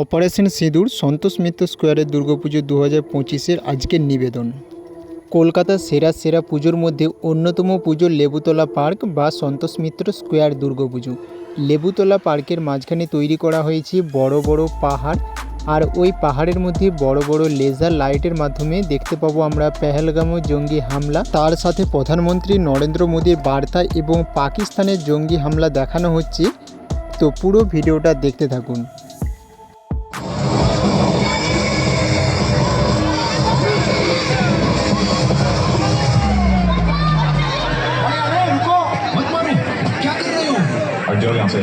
Operation সিঁদুর সন্তোষ মিত্র স্কোয়ারের দুর্গাপুজো দু হাজার পঁচিশের আজকের নিবেদন। কলকাতার সেরা সেরা পুজোর মধ্যে অন্যতম পুজো লেবুতলা পার্ক বা সন্তোষ মিত্র স্কোয়ার দুর্গাপুজো। লেবুতলা পার্কের মাঝখানে তৈরি করা হয়েছে বড় বড় পাহাড় আর ওই পাহাড়ের মধ্যে বড় বড় লেজার লাইটের মাধ্যমে দেখতে পাবো আমরা পেহেলগামও জঙ্গি হামলা। তার সাথে প্রধানমন্ত্রী নরেন্দ্র মোদীর বার্তা এবং পাকিস্তানের জঙ্গি হামলা দেখানো হচ্ছে। তো পুরো ভিডিওটা দেখতে থাকুন। 只有两岁。